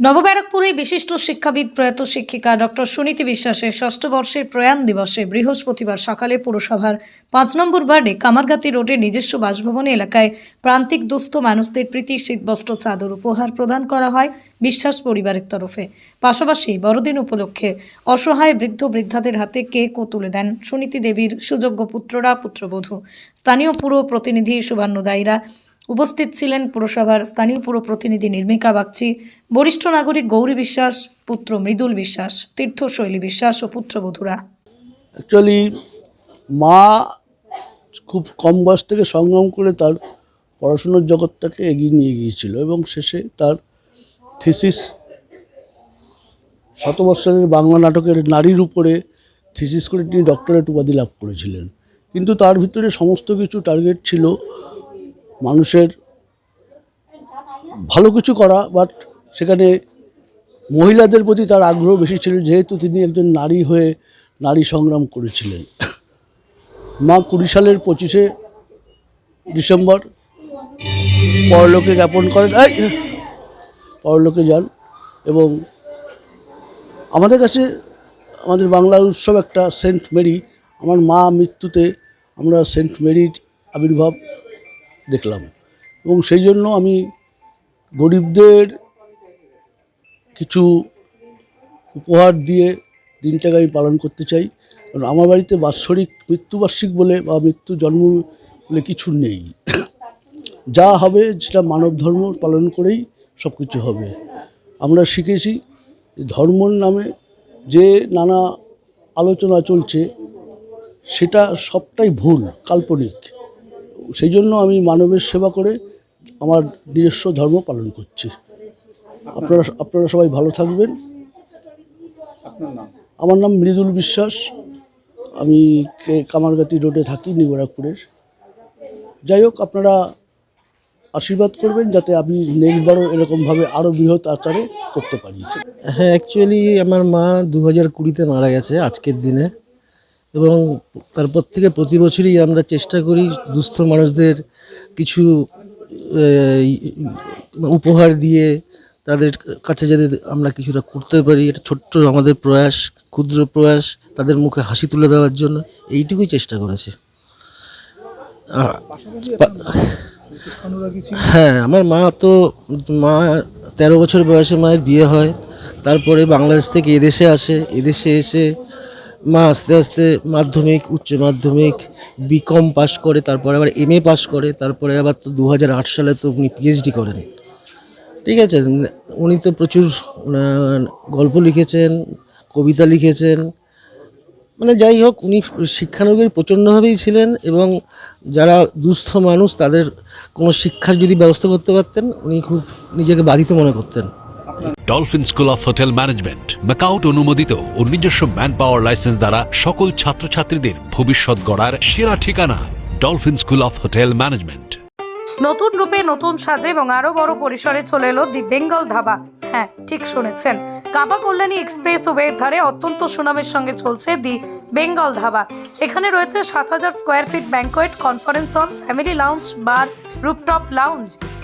নবব্যারাকপুরে বিশিষ্ট শিক্ষাবিদ প্রয়াত শিক্ষিকা ডক্টর সুনীতি বিশ্বাসের ষষ্ঠ বর্ষের প্রয়াণ দিবসে বৃহস্পতিবার সকালে পুরসভার পাঁচ নম্বর ওয়ার্ডে কামারগাতি রোডের নিজস্ব বাসভবন এলাকায় প্রান্তিক দুস্থ মানুষদের প্রীতি শীতবস্ত্র চাদর উপহার প্রদান করা হয় বিশ্বাস পরিবারের তরফে। পাশাপাশি বড়দিন উপলক্ষে অসহায় বৃদ্ধ বৃদ্ধাদের হাতে কেকও তুলে দেন সুনীতি দেবীর সুযোগ্য পুত্ররা, পুত্রবধূ। স্থানীয় পুর প্রতিনিধি সুবর্ণ দাইরা উপস্থিত ছিলেন পুরসভার স্থানীয় পুর প্রতিনিধি নির্মিকা বাগচি, বরিষ্ঠ নাগরিক গৌরী বিশ্বাস, পুত্র মৃদুল বিশ্বাস, তীর্থশৈলী বিশ্বাস ও পুত্রবধূরা। অ্যাকচুয়ালি মা খুব কম বয়স থেকে সংগ্রাম করে তার পড়াশোনার জগৎটাকে এগিয়ে নিয়ে গিয়েছিল এবং শেষে তার থিসিস শতবৎসরের বাংলা নাটকের নারীর উপরে থিসিস করে তিনি ডক্টরেট উপাধি লাভ করেছিলেন। কিন্তু তার ভিতরে সমস্ত কিছু টার্গেট ছিল মানুষের ভালো কিছু করা বাট সেখানে মহিলাদের প্রতি তার আগ্রহ বেশি ছিল, যেহেতু তিনি একজন নারী হয়ে নারী সংগ্রাম করেছিলেন। মা কুড়ি সালের পঁচিশে ডিসেম্বর, পরলোকে জ্ঞাপন করেন, এই, পরলোকে যান এবং আমাদের কাছে, আমাদের বাংলা উৎসব একটা সেন্ট মেরি, আমার মা মৃত্যুতে আমরা সেন্ট মেরির আবির্ভাব দেখলাম। এবং সেই জন্য আমি গরিবদের কিছু উপহার দিয়ে দিনটাকে আমি পালন করতে চাই। কারণ আমার বাড়িতে বাৎসরিক মৃত্যুবার্ষিক বলে বা মৃত্যু জন্ম বলে কিছু নেই। যা হবে সেটা মানব ধর্ম পালন করেই সব কিছু হবে। আমরা শিখেছি ধর্মর নামে যে নানা আলোচনা চলছে, সেটা সবটাই ভুল, কাল্পনিক। সেই জন্য আমি মানবের সেবা করে আমার নিজস্ব ধর্ম পালন করছি। আপনারা আপনারা সবাই ভালো থাকবেন। আমার নাম মৃদুল বিশ্বাস। আমি কে- কামারগাতি রোডে থাকি নিবরাকপুরের যাই হোক আপনারা আশীর্বাদ করবেন যাতে আমি নেক্সটবারও এরকমভাবে আরও বৃহৎ আকারে করতে পারি। হ্যাঁ অ্যাকচুয়ালি আমার মা দু হাজার কুড়িতে মারা গেছে আজকের দিনে। এবং তারপর থেকে প্রতি বছরই আমরা চেষ্টা করি দুস্থ মানুষদের কিছু উপহার দিয়ে তাদের কাছে যাতে আমরা কিছুটা করতে পারি। এটা ছোট্ট আমাদের প্রয়াস, ক্ষুদ্র প্রয়াস, তাদের মুখে হাসি তুলে দেওয়ার জন্য এইটুকুই চেষ্টা করেছি। হ্যাঁ আমার মা তো, মা তেরো বছর বয়সে মায়ের বিয়ে হয়। তারপরে বাংলাদেশ থেকে এদেশে আসে, এদেশে এসে মা আস্তে আস্তে মাধ্যমিক, উচ্চ মাধ্যমিক বিকম পাশ করে, তারপরে আবার এম এ পাশ করে, তারপরে আবার তো দু হাজার আট সালে তো উনি পিএইচডি করেন। ঠিক আছে? উনি তো প্রচুর গল্প লিখেছেন, কবিতা লিখেছেন। মানে যাই হোক, উনি শিক্ষানবির প্রচণ্ডভাবেই ছিলেন এবং যারা দুস্থ মানুষ, তাদের কোনো শিক্ষার যদি ব্যবস্থা করতে পারতেন, উনি খুব নিজেকে বাধিত মনে করতেন। Dolphin school of hotel management MAKAUT অনুমোদিত ও নিজস্ব ম্যান পাওয়ার লাইসেন্স দ্বারা সকল ছাত্রছাত্রীদের ভবিষ্যৎ গড়ার সেরা ঠিকানা Dolphin school of hotel management নতুন রূপে নতুন সাজে এবং আরও বড় পরিসরে চলে এলো দি বেঙ্গল ধাবা। হ্যাঁ ঠিক শুনেছেন। কাবা কল্যাণী এক্সপ্রেস ওয়ের ধারে অত্যন্ত সুনামের সঙ্গে চলছে দি বেঙ্গল ধাবা। এখানে রয়েছে সাত হাজার square feet banquet conference hall family lounge bar rooftop lounge